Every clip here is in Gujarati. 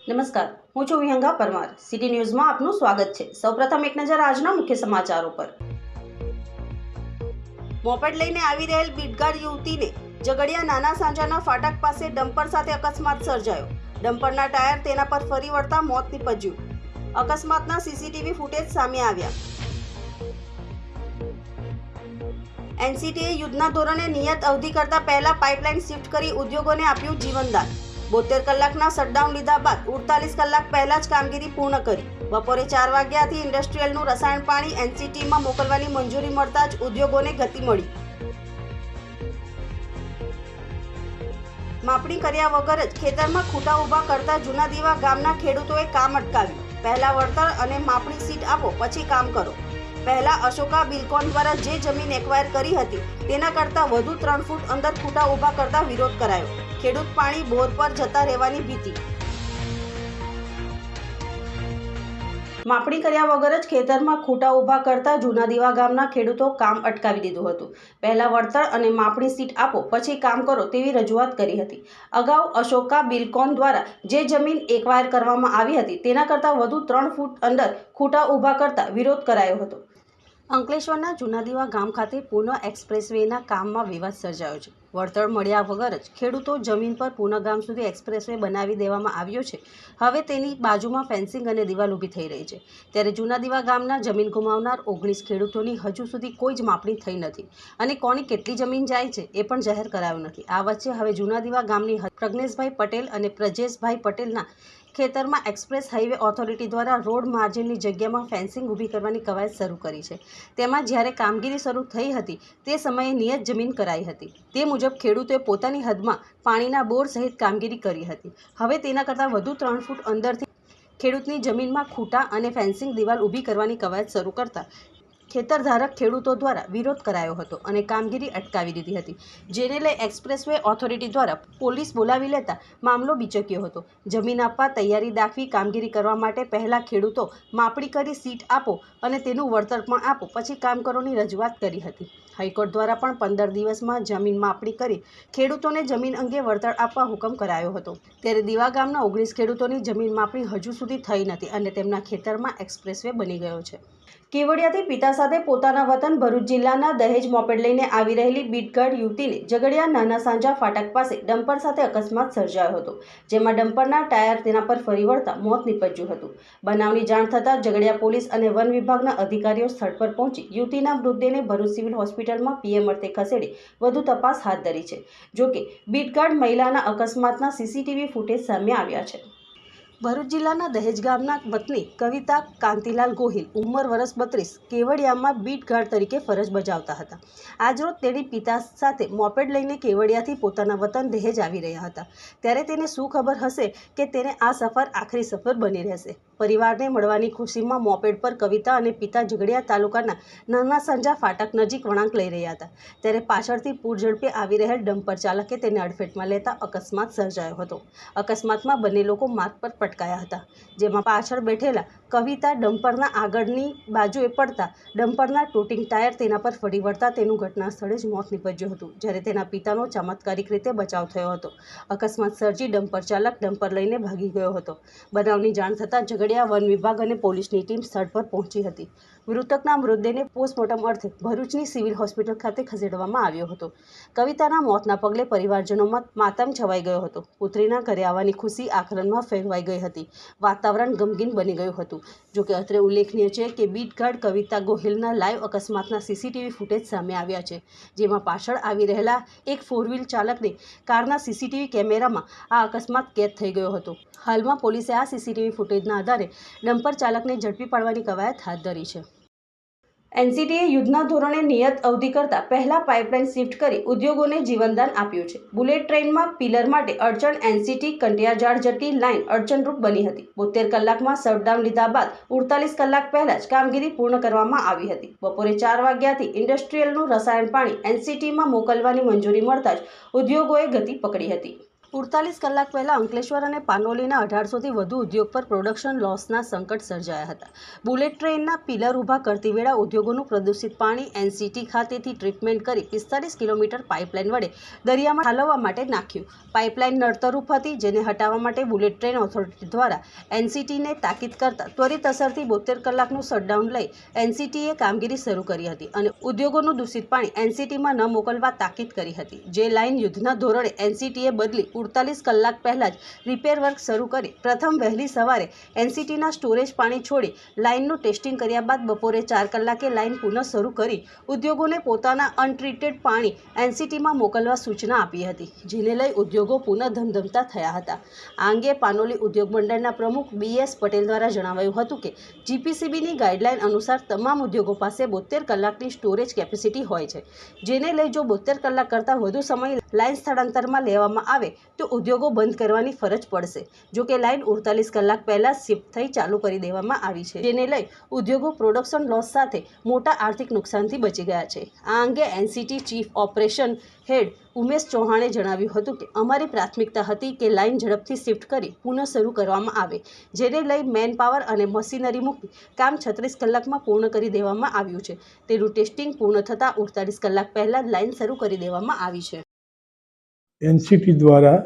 નમસ્કાર, હું છું વિહંગા પરમાર. સિટી ન્યૂઝમાં આપનું સ્વાગત છે. સૌપ્રથમ એક નજર આજના મુખ્ય સમાચારો પર. મોપેડ લઈને આવી રહેલ બીટગાડ યુવતીને ઝઘડિયા નાના સાંજાના ફાટક પાસે ડમ્પર સાથે અકસ્માત સર્જાયો. ડમ્પરના ટાયર તેના પર ફરી વળતા મોત નીપજ્યું. અકસ્માતના સીસીટીવી ફૂટેજ સામે આવ્યા. એનસીટીએ યુદ્ધના ધોરણે નિયત અવધિ કરતા પહેલા પાઇપલાઇન શિફ્ટ કરી ઉદ્યોગોને આપ્યું જીવનદાન. બોતેર કલાકના શટડાઉન લીધા બાદ ઉડતાલીસ કલાક પહેલા જ કામગીરી પૂર્ણ કરી. બપોરે ચાર વાગ્યાથી ઇન્ડસ્ટ્રીયલનું રસાયણ પાણી એનસીટીમાં મોકલવાની મંજૂરી મળતા જ ઉદ્યોગોને ગતિ મળી. માપણી કર્યા વગર જ ખેતરમાં ખૂટા ઊભા કરતા જૂના દીવા ગામના ખેડૂતોએ કામ અટકાવ્યું. પહેલા વળતર અને માપણી સીટ આપો, પછી કામ કરો. પહેલા અશોકા બિલકોન દ્વારા જે જમીન એક્વાયર કરી હતી, તેના કરતાં વધુ ત્રણ ફૂટ અંદર ખૂટા ઊભા કરતા વિરોધ કરાયો. ખેડૂત પાણી બોર પર જતા રહેવાની ભીતિ. માપણી કર્યા વગર જ ખેતરમાં ખૂટા ઊભા કરતા જૂના દીવા ગામના ખેડૂતો કામ અટકાવી દીધું હતું. પહેલા વળતર અને માપણી સીટ આપો, પછી કામ કરો તેવી રજૂઆત કરી હતી. અગાઉ અશોકા બિલકોન દ્વારા જે જમીન એકવાયર કરવામાં આવી હતી તેના કરતાં વધુ ત્રણ ફૂટ અંદર ખૂટા ઊભા કરતા વિરોધ કરાયો હતો. અંકલેશ્વરના જૂના દીવા ગામ ખાતે પુનઃ એક્સપ્રેસવેના કામમાં વિવાદ સર્જાયો છે. વળતર મળ્યા વગર જ ખેડૂતો જમીન પર પુનઃ ગામ સુધી એક્સપ્રેસવે બનાવી દેવામાં આવ્યો છે. હવે તેની બાજુમાં ફેન્સિંગ અને દિવાલ ઊભી થઈ રહી છે. ત્યારે જૂના દીવા ગામના જમીન ગુમાવનાર ઓગણીસ ખેડૂતોની હજુ સુધી કોઈ જ માપણી થઈ નથી અને કોની કેટલી જમીન જાય છે એ પણ જાહેર કરાયું નથી. આ વચ્ચે હવે જૂના દીવા ગામની પ્રજ્ઞેશભાઈ પટેલ અને પ્રજેશભાઈ પટેલના ખેતરમાં એક્સપ્રેસ હાઈવે ઓથોરિટી દ્વારા રોડ માર્જિનની જગ્યામાં ફેન્સિંગ ઊભી કરવાની કવાયત શરૂ કરી છે. તેમાં જ્યારે કામગીરી શરૂ થઈ હતી, તે સમયે નિયત જમીન કરાઈ હતી. તે મુજબ ખેડૂતોએ પોતાની હદમાં પાણીના બોર સહિત કામગીરી કરી હતી. હવે તેના કરતાં વધુ ત્રણ ફૂટ અંદરથી ખેડૂતની જમીનમાં ખૂટા અને ફેન્સિંગ દિવાલ ઊભી કરવાની કવાયત શરૂ કરતા ખેતરધારક ખેડૂતો દ્વારા વિરોધ કરાયો હતો અને કામગીરી અટકાવી દીધી હતી. જેને લઈ એક્સપ્રેસવે ઓથોરિટી દ્વારા પોલીસ બોલાવી લેતા મામલો બીચક્યો હતો. જમીન આપવા તૈયારી દાખવી કામગીરી કરવા માટે પહેલાં ખેડૂતો માપણી કરી સીટ આપો અને તેનું વળતર પણ આપો, પછી કામકરોની રજૂઆત કરી હતી. હાઈકોર્ટ દ્વારા પણ પંદર દિવસમાં જમીન માપણી કરી ખેડૂતોને જમીન અંગે વળતર આપવા હુકમ કરાયો હતો. ત્યારે દીવા ગામના ઓગણીસ ખેડૂતોની જમીન માપણી હજુ સુધી થઈ નથી અને તેમના ખેતરમાં એક્સપ્રેસવે બની ગયો છે. કેવડિયાથી પિતા સાથે પોતાના વતન ભરૂચ જિલ્લાના દહેજ મોપેડ લઈને આવી રહેલી બીટગાડ યુવતીને ઝઘડિયા નાના સાંજા ફાટક પાસે ડમ્પર સાથે અકસ્માત સર્જાયો હતો, જેમાં ડમ્પરના ટાયર તેના પર ફરી વળતા મોત નીપજ્યું હતું. બનાવની જાણ થતાં ઝઘડિયા પોલીસ અને વન વિભાગના અધિકારીઓ સ્થળ પર પહોંચી યુવતીના મૃતદેહને ભરૂચ સિવિલ હોસ્પિટલમાં પીએમ અર્થે ખસેડી વધુ તપાસ હાથ ધરી છે, જોકે બીટગાડ મહિલાના અકસ્માતના સીસીટીવી ફૂટેજ સામે આવ્યા છે. ભરૂચ જિલ્લાના દહેજ ગામના વતની કવિતા કાંતિલાલ ગોહિલ ઉંમર વર્ષ બત્રીસ કેવડિયામાં બીટ ગાર્ડ તરીકે ફરજ બજાવતા હતા. આજરોજ તેની પિતા સાથે મોપેડ લઈને કેવડિયાથી પોતાના વતન દહેજ આવી રહ્યા હતા. ત્યારે તેને શું ખબર હશે કે તેને આ સફર આખરી સફર બની રહેશે? પરિવારને મળવાની ખુશીમાં મોપેડ પર કવિતા અને પિતા ઝઘડિયા તાલુકાના નાના સંજા ફાટક નજીક વળાંક લઈ રહ્યા હતા. ત્યારે પાછળથી પૂર ઝડપે આવી રહેલ ડમ્પર ચાલકે તેને અડફેટમાં લેતા અકસ્માત સર્જાયો હતો. અકસ્માતમાં બંને લોકો માર્ગ પર પટકાયા હતા. જેમાં પાછળ બેઠેલા કવિતા ડમ્પરના આગળની બાજુએ પડતા ડમ્પરના ટૂટિંગ ટાયર તેના પર ફરી વળતા તેનું ઘટના સ્થળે જ મોત નીપજ્યું હતું, જ્યારે તેના પિતાનો ચમત્કારિક રીતે બચાવ થયો હતો. અકસ્માત સર્જી ડમ્પર ચાલક ડમ્પર લઈને ભાગી ગયો હતો. બનાવની જાણ થતાં ઝઘડિયા વન વિભાગ અને પોલીસની ટીમ સ્થળ પર પહોંચી હતી. મૃતકના મૃતદેહને પોસ્ટમોર્ટમ અર્થે ભરૂચની સિવિલ હોસ્પિટલ ખાતે ખસેડવામાં આવ્યો હતો. કવિતાના મોતના પગલે પરિવારજનોમાં માતમ છવાઈ ગયો હતો. પુત્રીના ઘરે આવવાની ખુશી આકરણમાં ફેરવાઈ ગઈ હતી. વાતાવરણ ગમગીન બની ગયું હતું. જોકે અત્રે ઉલ્લેખનીય છે કે બીટગાર્ડ કવિતા ગોહિલના લાઈવ અકસ્માતના સીસીટીવી ફૂટેજ સામે આવ્યા છે, જેમાં પાછળ આવી રહેલા એક ફોર વ્હીલ ચાલકને કારના સીસીટીવી કેમેરામાં આ અકસ્માત કેદ થઈ ગયો હતો. હાલમાં પોલીસે આ સીસીટીવી ફૂટેજના આધારે ડમ્પર ચાલકને ઝડપી પાડવાની કવાયત હાથ ધરી છે. એનસીટીએ યુદ્ધના ધોરણે નિયત અવધિ કરતાં પહેલા પાઇપલાઇન શિફ્ટ કરી ઉદ્યોગોને જીવનદાન આપ્યું છે. બુલેટ ટ્રેનમાં પિલર માટે અડચણ એનસીટી કંટિયાજાળ જતી લાઇન અડચણરૂપ બની હતી. બોતેર કલાકમાં શટડાઉન લીધા બાદ ઉડતાલીસ કલાક પહેલા જ કામગીરી પૂર્ણ કરવામાં આવી હતી. બપોરે ચાર વાગ્યાથી ઇન્ડસ્ટ્રીયલનું રસાયણ પાણી એનસીટીમાં મોકલવાની મંજૂરી મળતા જ ઉદ્યોગોએ ગતિ પકડી હતી. ઉડતાલીસ કલાક પહેલાં અંકલેશ્વર અને પાનોલીના અઢારસોથી વધુ ઉદ્યોગ પર પ્રોડક્શન લોસના સંકટ સર્જાયા હતા. બુલેટ ટ્રેનના પિલર ઊભા કરતી વેળા ઉદ્યોગોનું પ્રદૂષિત પાણી એનસીટી ખાતેથી ટ્રીટમેન્ટ કરી પિસ્તાલીસ કિલોમીટર પાઇપલાઇન વડે દરિયામાં ઠાલવવા માટે નાખ્યું. પાઇપલાઇન નડતરૂપ હતી જેને હટાવવા માટે બુલેટ ટ્રેન ઓથોરિટી દ્વારા એનસીટીને તાકીદ કરતા ત્વરિત અસરથી બોતેર કલાકનું શટડાઉન લઈ એનસીટીએ કામગીરી શરૂ કરી હતી અને ઉદ્યોગોનું દૂષિત પાણી એનસીટીમાં ન મોકલવા તાકીદ કરી હતી. જે લાઇન યુદ્ધના ધોરણે એનસીટીએ બદલી ઉડતાલીસ કલાક પહેલાં જ રિપેર વર્ક શરૂ કરી પ્રથમ વહેલી સવારે એનસીટીના સ્ટોરેજ પાણી છોડી લાઇનનું ટેસ્ટિંગ કર્યા બાદ બપોરે ચાર કલાકે લાઇન પુનઃ શરૂ કરી ઉદ્યોગોને પોતાના અનટ્રીટેડ પાણી એનસીટીમાં મોકલવા સૂચના આપી હતી, જેને લઈ ઉદ્યોગો પુનઃ ધમધમતા થયા હતા. આ અંગે પાનોલી ઉદ્યોગ મંડળના પ્રમુખ બી એસ પટેલ દ્વારા જણાવાયું હતું કે જીપીસીબીની ગાઈડલાઇન અનુસાર તમામ ઉદ્યોગો પાસે બોતેર કલાકની સ્ટોરેજ કેપેસિટી હોય છે, જેને લઈ જો બોતેર કલાક કરતાં વધુ સમય લાઇન સ્થળાંતરમાં લેવામાં આવે તો ઉદ્યોગો બંધ કરવાની ફરજ પડશે. જો કે લાઇન ઉડતાલીસ કલાક પહેલાં શિફ્ટ થઈ ચાલુ કરી દેવામાં આવી છે. જેને લઈ ઉદ્યોગો પ્રોડક્શન લોસ સાથે મોટા આર્થિક નુકસાનથી બચી ગયા છે. આ અંગે NCT chief operation head Umesh ચૌહાણે જણાવ્યું હતું કે, અમારી પ્રાથમિકતા હતી કે લાઇન ઝડપથી શિફ્ટ કરી પુનઃ શરૂ કરવામાં આવે, જેને લઈ મેન પાવર અને મશીનરી મૂકી કામ છત્રીસ કલાકમાં પૂર્ણ કરી દેવામાં આવ્યું છે. તેનું ટેસ્ટિંગ પૂર્ણ થતાં ઉડતાલીસ કલાક પહેલાં લાઇન શરૂ કરી દેવામાં આવી છે. એનસીટી દ્વારા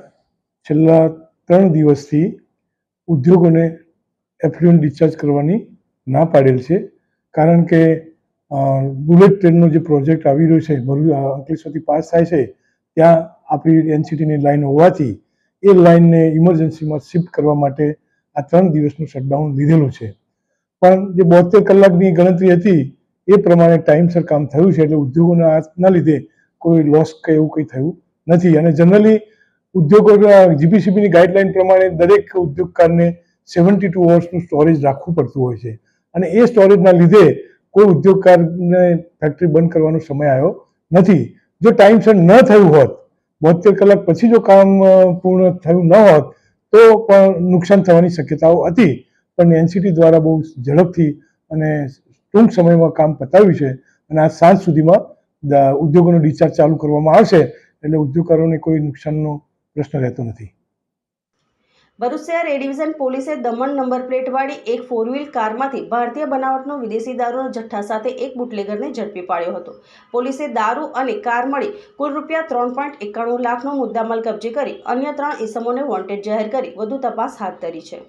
છેલ્લા ત્રણ દિવસથી ઉદ્યોગોને એફ્લુએન્ટ ડિસ્ચાર્જ કરવાની ના પાડેલ છે. કારણ કે બુલેટ ટ્રેનનો જે પ્રોજેક્ટ આવી રહ્યો છે, ભરૂચ અંકલેશ્વરથી પાસ થાય છે, ત્યાં આપણી એનસીટીની લાઇન હોવાથી એ લાઇનને ઇમરજન્સીમાં શિફ્ટ કરવા માટે આ ત્રણ દિવસનું શટડાઉન લીધેલું છે. પણ જે બોતેર કલાકની ગણતરી હતી, એ પ્રમાણે ટાઈમસર કામ થયું છે, એટલે ઉદ્યોગોના હાથના લીધે કોઈ લોસ કે એવું કંઈ થયું નથી. અને જનરલી ઉદ્યોગો જીપીસીબીની ગાઈડલાઈન પ્રમાણે દરેક ઉદ્યોગકારને સેવન્ટી ટુ અવર્સનું સ્ટોરેજ રાખવું પડતું હોય છે. અને એ સ્ટોરેજના લીધે કોઈ ઉદ્યોગકારને ફેક્ટરી બંધ કરવાનો સમય આવ્યો નથી. જો ટાઈમસર ન થયું હોત બોતેર કલાક પછી જો કામ પૂર્ણ થયું ન હોત, તો પણ નુકસાન થવાની શક્યતાઓ હતી. પણ એનસીટી દ્વારા બહુ ઝડપથી અને ટૂંક સમયમાં કામ પતાવ્યું છે. અને આ સાંજ સુધીમાં ઉદ્યોગોનો ડિસ્ચાર્જ ચાલુ કરવામાં આવશે. એટલે ઉદ્યોગકારોને કોઈ નુકસાનનો પ્રશ્ન રહેતો નથી. ભરૂચ શહેર ડિવિઝન પોલીસે દમણ નંબર પ્લેટવાળી એક ફોર વ્હીલ કારમાંથી ભારતીય બનાવટનો વિદેશી દારૂનો જથ્થા સાથે એક બુટલેગરને ઝડપી પાડ્યો હતો. પોલીસે દારૂ અને કાર મળી કુલ રૂપિયા ત્રણ પોઈન્ટ એકાણું લાખનો મુદ્દામાલ કબજે કરી અન્ય ત્રણ ઇસમોને વોન્ટેડ જાહેર કરી. વધુ તપાસ હાથ ધરી છે.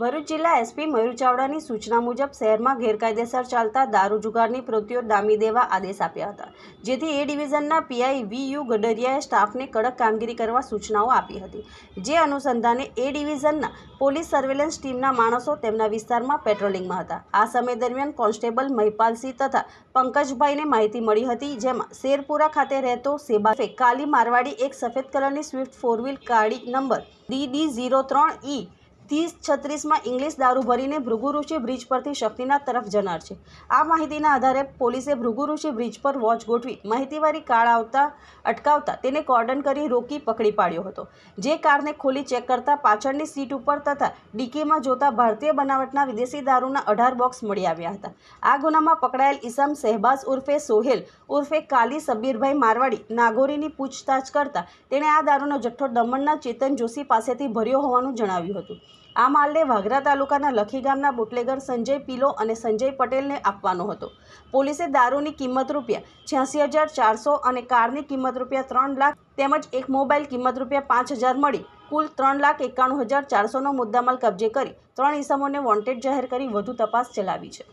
ભરૂચ જિલ્લા એસપી મયુર ચાવડાની સૂચના મુજબ શહેરમાં ગેરકાયદેસર ચાલતા દારૂ જુગારની પ્રવૃત્તિઓ ડામી દેવા આદેશ આપ્યા હતા. જેથી એ ડિવિઝનના પીઆઈ વી યુ ગડરિયાએ સ્ટાફને કડક કામગીરી કરવા સૂચનાઓ આપી હતી. જે અનુસંધાને એ ડિવિઝનના પોલીસ સર્વેલન્સ ટીમના માણસો તેમના વિસ્તારમાં પેટ્રોલિંગમાં હતા. આ સમય દરમિયાન કોન્સ્ટેબલ મહિપાલસિંહ તથા પંકજભાઈને માહિતી મળી હતી, જેમાં શેરપુરા ખાતે રહેતો સેબાફે કાલી મારવાડી એક સફેદ કલરની સ્વિફ્ટ ફોર વ્હીલ ગાડી નંબર ડી ડી ઝીરો ત્રણ ઈ ત્રીસ છત્રીસમાં ઇંગ્લિશ દારૂ ભરીને ભૃગુઋષિ બ્રિજ પરથી શક્તિનાથ તરફ જનાર છે. આ માહિતીના આધારે પોલીસે ભૃગુઋષિ બ્રિજ પર વોચ ગોઠવી માહિતીવાળી કાર આવતા અટકાવતા તેને કોર્ડન કરી રોકી પકડી પાડ્યો હતો. જે કારને ખોલી ચેક કરતા પાછળની સીટ ઉપર તથા ડીકીમાં જોતા ભારતીય બનાવટના વિદેશી દારૂના અઢાર બોક્સ મળી આવ્યા હતા. આ ગુનામાં પકડાયેલ ઇસમ શહેબાઝ ઉર્ફે સોહેલ ઉર્ફે કાલી સબીરભાઈ મારવાડી નાગોરીની પૂછતાછ કરતા તેણે આ દારૂનો જથ્થો દમણના ચેતન જોશી પાસેથી ભર્યો હોવાનું જણાવ્યું હતું. આ માલને વાઘરા તાલુકાના લખી ગામના બુટલેગર સંજય પીલો અને સંજય પટેલને આપવાનો હતો. પોલીસે દારૂની કિંમત રૂપિયા છ્યાસી હજાર ચારસો અને કારની કિંમત રૂપિયા ત્રણ લાખ તેમજ એક મોબાઈલ કિંમત રૂપિયા પાંચ હજાર મળી, કુલ ત્રણ લાખ એકાણું હજાર ચારસોનો મુદ્દામાલ કબજે કરી ત્રણ ઇસમોને વોન્ટેડ જાહેર કરી વધુ તપાસ ચલાવી છે.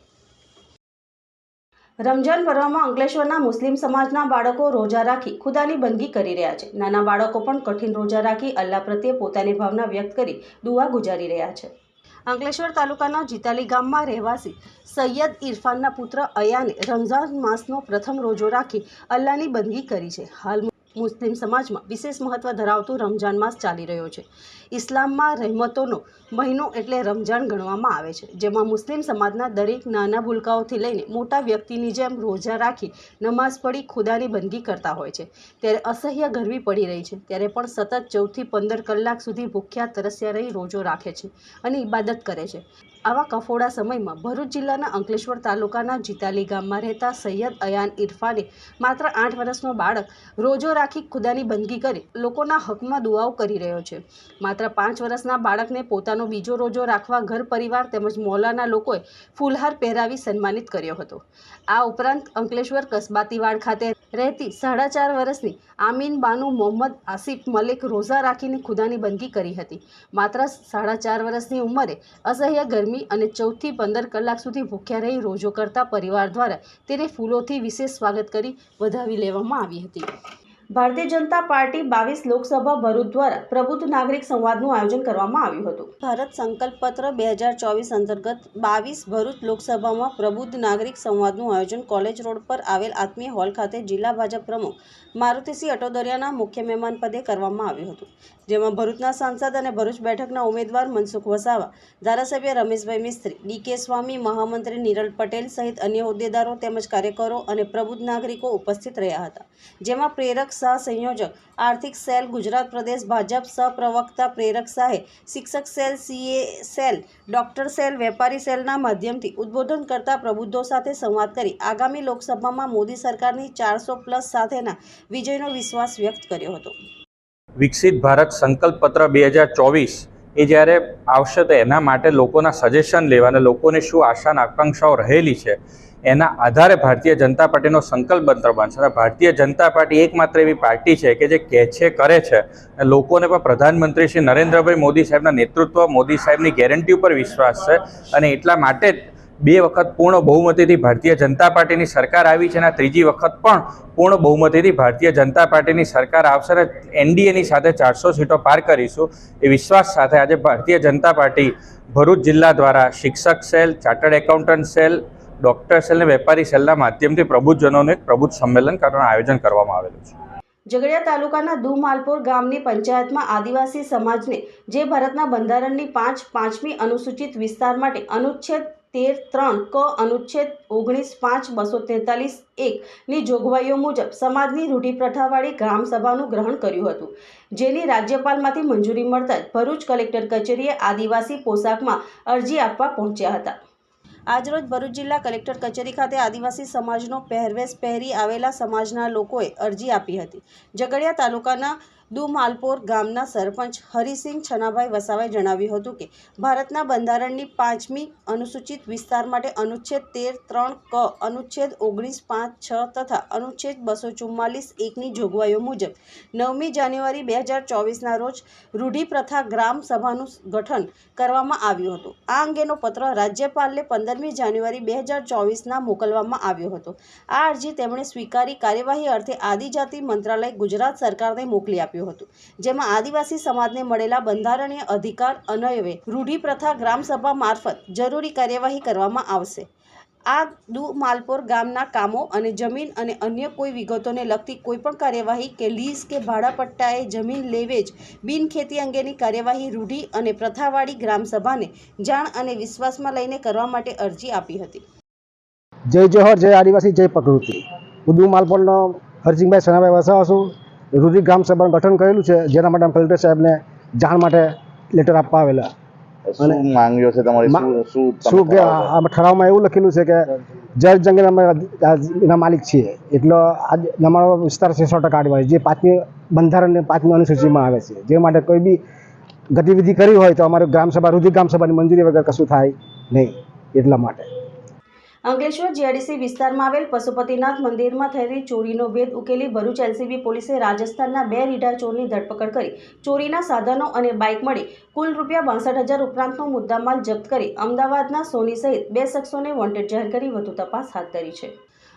રમજાન પર્વમાં અંકલેશ્વરના મુસ્લિમ સમાજના બાળકો રોજા રાખી ખુદાની બંદગી કરી રહ્યા છે. નાના બાળકો પણ કઠિન રોજા રાખી અલ્લાહ પ્રત્યે પોતાની ભાવના વ્યક્ત કરી દુઆ ગુજારી રહ્યા છે. અંકલેશ્વર તાલુકાના જીતાલી ગામમાં રહેવાસી સૈયદ ઇરફાનના પુત્ર અયાને રમઝાન માસનો પ્રથમ રોજો રાખી અલ્લાહની બંદગી કરી છે. હાલ મુસ્લિમ સમાજમાં વિશેષ મહત્વ ધરાવતું રમજાન માસ ચાલી રહ્યો છે. ઇસ્લામમાં રહેમતોનો મહિનો એટલે રમજાન ગણવામાં આવે છે, જેમાં મુસ્લિમ સમાજના દરેક નાના ભૂલકાઓથી લઈને મોટા વ્યક્તિની જેમ રોજા રાખી નમાઝ પઢી ખુદાની બંદગી કરતા હોય છે. ત્યારે અસહ્ય ગરમી પડી રહી છે, ત્યારે પણ સતત ચૌદથી પંદર કલાક સુધી ભૂખ્યા તરસ્યા રહી રોજો રાખે છે અને ઇબાદત કરે છે. આવા કફોડા સમયમાં ભરૂચ જિલ્લાના અંકલેશ્વર તાલુકાના જીતાલી ગામમાં રહેતા સૈયદ અયાન ઇરફાને માત્ર આઠ વર્ષનો બાળક રોજો રાખી ખુદાની બંદગી કરી લોકોના હકમાં દુઆઓ કરી રહ્યો છે. માત્ર પાંચ વર્ષના બાળકને પોતાનો બીજો રોજો રાખવા ઘર પરિવાર તેમજ મોલાના લોકોએ ફૂલહાર પહેરાવી સન્માનિત કર્યો હતો. આ ઉપરાંત અંકલેશ્વર કસબાતીવાડ ખાતે રહેતી સાડા ચાર વર્ષની આમીન બાનુ મોહમ્મદ આસિફ મલિક રોઝા રાખીને ખુદાની બંદગી કરી હતી. માત્ર સાડા ચાર વર્ષની ઉંમરે અસહ્ય ગરમી અને ચૌદથી પંદર કલાક સુધી ભૂખ્યા રહી રોજો કરતા પરિવાર દ્વારા તેને ફૂલોથી વિશેષ સ્વાગત કરી વધાવી લેવામાં આવી હતી. ભારતીય જનતા પાર્ટી બાવીસ લોકસભા ભરૂચ દ્વારા પ્રબુદ્ધ નાગરિક સંવાદનું આયોજન કરવામાં આવ્યું હતું. ભારત સંકલ્પ પત્ર બે હજાર ચોવીસ અંતર્ગત બાવીસ ભરૂચ લોકસભામાં પ્રબુદ્ધ નાગરિક સંવાદનું આયોજન કોલેજ રોડ પર આવેલ આત્મીય હોલ ખાતે જિલ્લા ભાજપ પ્રમુખ મારુતિસિંહ અટોદરિયાના મુખ્ય મહેમાન પદે કરવામાં આવ્યું હતું. જેમાં ભરૂચના સાંસદ અને ભરૂચ બેઠકના ઉમેદવાર મનસુખ વસાવા, ધારાસભ્ય રમેશભાઈ મિસ્ત્રી ડીકે સ્વામી, મહામંત્રી નિરલ પટેલ સહિત અન્ય હોદ્દેદારો તેમજ કાર્યકરો અને પ્રબુદ્ધ નાગરિકો ઉપસ્થિત રહ્યા હતા. જેમાં પ્રેરક સહ સંયોજક, આર્થિક સેલ, ગુજરાત પ્રદેશ ભાજપ સહપ્રવક્તા પ્રેરક શાહે શિક્ષક cell, CA cell, doctor cell, વેપારી સેલના માધ્યમથી ઉદ્બોધન કરતા પ્રબુદ્ધો સાથે સંવાદ કરી આગામી લોકસભામાં મોદી સરકારની ચારસો પ્લસ સાથેના વિજયનો વિશ્વાસ વ્યક્ત કર્યો હતો. વિકસિત ભારત સંકલ્પ પત્ર બે હજાર ચોવીસ એ જ્યારે આવશે તો એના માટે લોકોના સજેશન લેવા અને લોકોને શું આશા આકાંક્ષાઓ રહેલી છે એના આધારે ભારતીય જનતા પાર્ટીનો સંકલ્પ પત્ર બનશે અને ભારતીય જનતા પાર્ટી એકમાત્ર એવી પાર્ટી છે કે જે કહે છે, કરે છે. અને લોકોને પણ પ્રધાનમંત્રી શ્રી નરેન્દ્રભાઈ મોદી સાહેબના નેતૃત્વ, મોદી સાહેબની ગેરંટી ઉપર વિશ્વાસ છે. અને એટલા માટે જ બે વખત પૂર્ણ બહુમતીથી ભારતીય જનતા પાર્ટીની સરકાર આવી છે અને ત્રીજી વખત પણ પૂર્ણ બહુમતીથી ભારતીય જનતા પાર્ટીની સરકાર આવશે અને એનડીએની સાથે ચારસો સીટો પાર કરીશું. એ વિશ્વાસ સાથે આજે ભારતીય જનતા પાર્ટી ભરૂચ જિલ્લા દ્વારા શિક્ષક cell, chartered accountant cell doctor cell અને વેપારી સેલના માધ્યમથી પ્રબુદ્ધજનોનું એક પ્રબુદ્ધ સંમેલન કરવાનું આયોજન કરવામાં આવેલું છે. ઝઘડિયા તાલુકાના દુમાલપુર ગામની પંચાયતમાં આદિવાસી સમાજને જે ભારતના બંધારણની પાંચ પાંચમી અનુસૂચિત વિસ્તાર માટે અનુચ્છેદ તેર ત્રણ ક અનુચ્છેદ ઓગણીસ પાંચ બસો તેતાલીસ એકની જોગવાઈઓ મુજબ સમાજની રૂઢિપ્રથાવાળી ગ્રામસભાનું ગ્રહણ કર્યું હતું. જેની રાજ્યપાલમાંથી મંજૂરી મળતા ભરૂચ કલેક્ટર કચેરીએ આદિવાસી પોશાકમાં અરજી આપવા પહોંચ્યા હતા. આજરોજ ભરૂચ જિલ્લા કલેક્ટર કચેરી ખાતે આદિવાસી સમાજનો પહેરવેશ પહેરી આવેલા સમાજના લોકોએ અરજી આપી હતી. ઝઘડિયા તાલુકાના દુમાલપોર ગામના સરપંચ હરિસિંહ છનાભાઈ વસાવાએ જણાવ્યું હતું કે, ભારતના બંધારણની પાંચમી અનુસૂચિત વિસ્તાર માટે અનુચ્છેદ તેર, ત્રણ, ક, અનુચ્છેદ ઓગણીસ, પાંચ, છ તથા અનુચ્છેદ બસો ચુમ્માલીસ એકની જોગવાઈઓ મુજબ, નવમી જાન્યુઆરી બે હજાર ચોવીસના રોજ રૂઢિપ્રથા ગ્રામ સભાનું ગઠન કરવામાં આવ્યું હતું. આ અંગેનો પત્ર રાજ્યપાલને પંદરમી જાન્યુઆરી બે હજાર ચોવીસના મોકલવામાં આવ્યો હતો. આ અરજી તેમણે સ્વીકારી કાર્યવાહી અર્થે આદિજાતિ મંત્રાલય ગુજરાત સરકારને મોકલી આપ્યું હતું. જેમાં આદિવાસી સમાજને મળેલા બંધારણીય અધિકાર અન્વયે રૂઢિપ્રથા ગ્રામસભા મારફત જરૂરી કાર્યવાહી કરવામાં આવશે. આ દુ માલપોર ગામના કામો અને જમીન અને અન્ય કોઈ વિગતોને લગતી કોઈપણ કાર્યવાહી કે લીઝ કે ભાડાપટ્ટાએ જમીન લેવેજ બિનખેતી અંગેની કાર્યવાહી રૂઢિ અને પ્રથાવાળી ગ્રામસભાને જાણ અને વિશ્વાસમાં લઈને કરવા માટે અરજી આપી હતી. જય જોહર, જય આદિવાસી, જય પ્રકૃતિ. ઉદુ માલપોરનો હરસિંહભાઈ સનાભાઈ વસાવા છું. રૂરી ગ્રામ સભાનું ગઠન કરેલું છે જેના માટે કલેક્ટર સાહેબને જાણ માટે લેટર આપવા આવેલા. અને માંગ્યો છે તમારી? શું શું કે ઠરાવમાં એવું લખેલું છે કે જળ જંગલ અમે એના માલિક છીએ. એટલો આજ અમારો વિસ્તાર છે સો ટકા આદિવાસી જે પાંચમી બંધારણની પાંચમી અનુસૂચિમાં આવે છે. જે માટે કોઈ બી ગતિવિધિ કરી હોય તો અમારે ગ્રામસભા રૂધિ ગ્રામસભાની મંજૂરી વગર કશું થાય નહીં એટલા માટે. અંકલેશ્વર જીઆઈડીસી વિસ્તારમાં આવેલ પશુપતિનાથ મંદિરમાં થયેલી ચોરીનો ભેદ ઉકેલી ભરૂચ એલસીબી પોલીસે રાજસ્થાનના બે રીઢા ચોરની ધરપકડ કરી, ચોરીના સાધનો અને બાઇક મળી કુલ રૂપિયા બાસઠ હજાર ઉપરાંતનો મુદ્દામાલ જપ્ત કરી, અમદાવાદના સોની સહિત બે શખ્સોને વોન્ટેડ જાહેર કરી, વધુ તપાસ હાથ ધરી છે.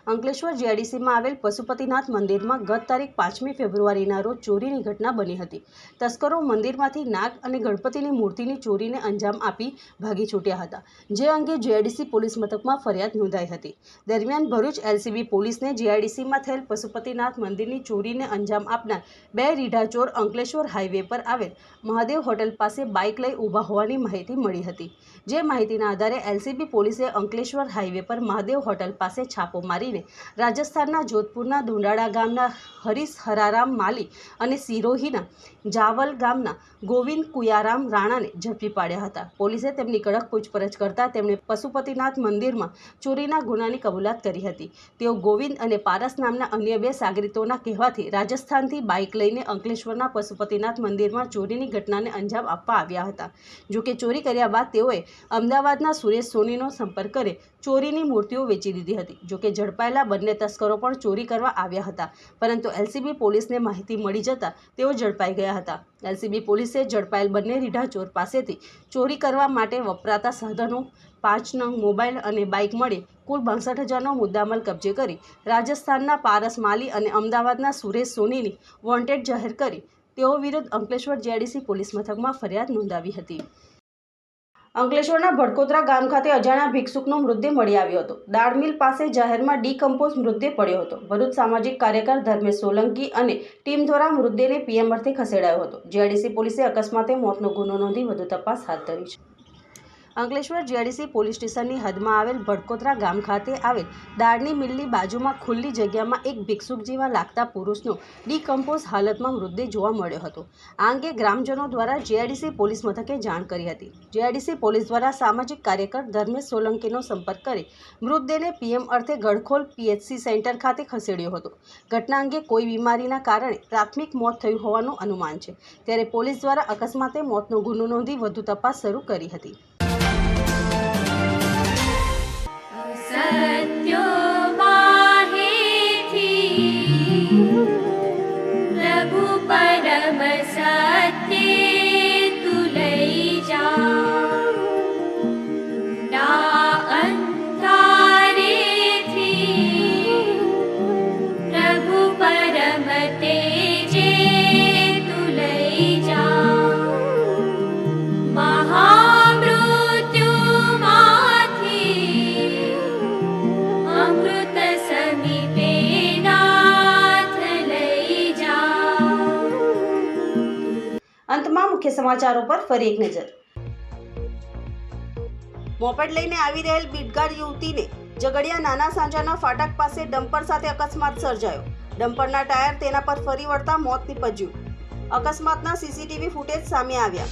અંકલેશ્વર જીઆઈડીસીમાં આવેલ પશુપતિનાથ મંદિરમાં ગત તારીખ પાંચમી ફેબ્રુઆરીના રોજ ચોરીની ઘટના બની હતી. તસ્કરો મંદિરમાંથી નાગ અને ગણપતિની મૂર્તિની ચોરીને અંજામ આપી ભાગી છૂટ્યા હતા, જે અંગે જીઆઈડીસી પોલીસ મથકમાં ફરિયાદ નોંધાઈ હતી. દરમિયાન ભરૂચ એલસીબી પોલીસને જીઆઈડીસીમાં થયેલ પશુપતિનાથ મંદિરની ચોરીને અંજામ આપનાર બે રીઢા ચોર અંકલેશ્વર હાઈવે પર આવેલ મહાદેવ હોટલ પાસે બાઇક લઈ ઊભા હોવાની માહિતી મળી હતી. જે માહિતીના આધારે એલસીબી પોલીસે અંકલેશ્વર હાઈવે પર મહાદેવ હોટલ પાસે છાપો મારીને રાજસ્થાનના જોધપુરના ધુંડાળા ગામના હરીશ હરારામ માલી અને સિરોહીના જાવલ ગામના ગોવિંદ કુયારામ રાણાને ઝડપી પાડ્યા હતા. પોલીસે તેમની કડક પૂછપરછ કરતા તેમણે પશુપતિનાથ મંદિરમાં ચોરીના ગુનાની કબૂલાત કરી હતી. તેઓ ગોવિંદ અને પારસ નામના અન્ય બે સાગરીતોના કહેવાથી રાજસ્થાનથી બાઇક લઈને અંકલેશ્વરના પશુપતિનાથ મંદિરમાં ચોરીની ઘટનાને અંજામ આપવા આવ્યા હતા. જોકે ચોરી કર્યા બાદ તેઓએ અમદાવાદના સુરેશ સોનીનો સંપર્ક કરી ચોરીની મૂર્તિઓ વેચી દીધી હતી. જોકે ઝડપાયેલા બંને તસ્કરો પણ ચોરી કરવા આવ્યા હતા. પરંતુ એલસીબી પોલીસને માહિતી મળી જતાં તેઓ ઝડપાઈ ગયા હતા. એલસીબી પોલીસે ઝડપાયેલ બંને રીઢા ચોર પાસેથી ચોરી કરવા માટે વપરાતા સાધનો, પાંચ નંગ મોબાઈલ અને બાઇક મળી કુલ બાસઠ હજારનો મુદ્દામાલ કબજે કરી રાજસ્થાનના પારસ માલી અને અમદાવાદના સુરેશ સોનીની વોન્ટેડ જાહેર કરી. તેઓ વિરુદ્ધ અંકલેશ્વર જેડીસી પોલીસ મથકમાં ફરિયાદ નોંધાવી હતી. અંકલેશ્વરના ભડકોતરા ગામ ખાતે અજાણ્યા ભિક્ષુકનો મૃતદેહ મળી આવ્યો હતો. દાળ મિલ પાસે જાહેરમાં ડીકમ્પોઝ મૃતદેહ પડ્યો હતો. ભરૂચ સામાજિક કાર્યકર ધર્મેશ સોલંકી અને ટીમ દ્વારા મૃતદેહને પીએમ અર્થે ખસેડાયો હતો. જીઆઈડીસી પોલીસે અકસ્માતે મોતનો ગુનો નોંધી વધુ તપાસ હાથ ધરી છે. અંકલેશ્વર જીઆરડીસી પોલીસ સ્ટેશનની હદમાં આવેલ ભડકોતરા ગામ ખાતે આવેલ દાળની મિલની બાજુમાં ખુલ્લી જગ્યામાં એક ભિક્ષુક જેવા લાગતા પુરુષનો ડીકમ્પોઝ હાલતમાં મૃતદેહ જોવા મળ્યો હતો. આ અંગે ગ્રામજનો દ્વારા જીઆરડીસી પોલીસ મથકે જાણ કરી હતી. જીઆરડીસી પોલીસ દ્વારા સામાજિક કાર્યકર ધર્મેશ સોલંકીનો સંપર્ક કરી મૃતદેહને પીએમ અર્થે ગડખોલ પીએચસી સેન્ટર ખાતે ખસેડ્યો હતો. ઘટના અંગે કોઈ બીમારીના કારણે પ્રાથમિક મોત થયું હોવાનું અનુમાન છે. ત્યારે પોલીસ દ્વારા અકસ્માતે મોતનો ગુનો નોંધી વધુ તપાસ શરૂ કરી હતી. મુખ્ય સમાચારો પર ફરી એક નજર. મોપેડ લઈને આવી રહેલ બીટગાડ યુવતીને ઝઘડિયા નાના સાંજાના ફાટક પાસે ડમ્પર સાથે અકસ્માત સર્જાયો. ડમ્પરના ટાયર તેના પર ફરી વળતા મોત નીપજ્યું. અકસ્માતના સીસીટીવી ફૂટેજ સામે આવ્યા.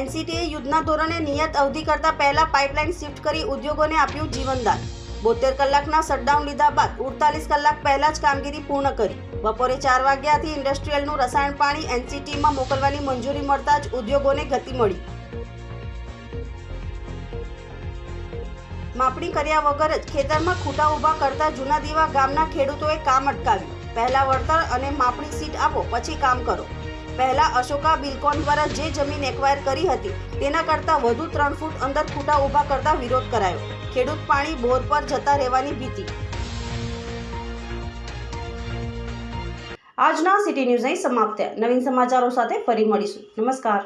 એનસીટીએ યુદ્ધના ધોરણે નિયત અવધિ કરતા પહેલા પાઇપલાઇન શિફ્ટ કરી ઉદ્યોગોને આપ્યું જીવનદાન. બોતેર કલાકના શટડાઉન લીધા બાદ ઉડતાલીસ કલાક પહેલા જ કામગીરી પૂર્ણ કરી. બપોરે ચાર વાગ્યાથી ઇન્ડસ્ટ્રીયલનું રસાયણ પાણી એનસીટીમાં મોકલવાની મંજૂરી મળતા જ ઉદ્યોગોને ગતિ મળી. માપણી કર્યા વગર જ ખેતરમાં ખૂટા ઊભા કરતા જૂના દીવા ગામના ખેડૂતોએ કામ અટકાવ્યું. પહેલા વળતર અને માપણી સીટ આપો, પછી કામ કરો. પહેલા અશોકા બિલકોન દ્વારા જે જમીન એક્વાયર કરી હતી, તેના કરતાં વધુ ત્રણ ફૂટ અંદર ખૂટા ઊભા કરતા વિરોધ કરાયો. ખેડૂત પાણી બોર પર જતા રહેવાની ભીતિ. આજના સિટી ન્યૂઝ અહીં સમાપ્ત. થયા નવીન સમાચારો સાથે ફરી મળીશું. નમસ્કાર.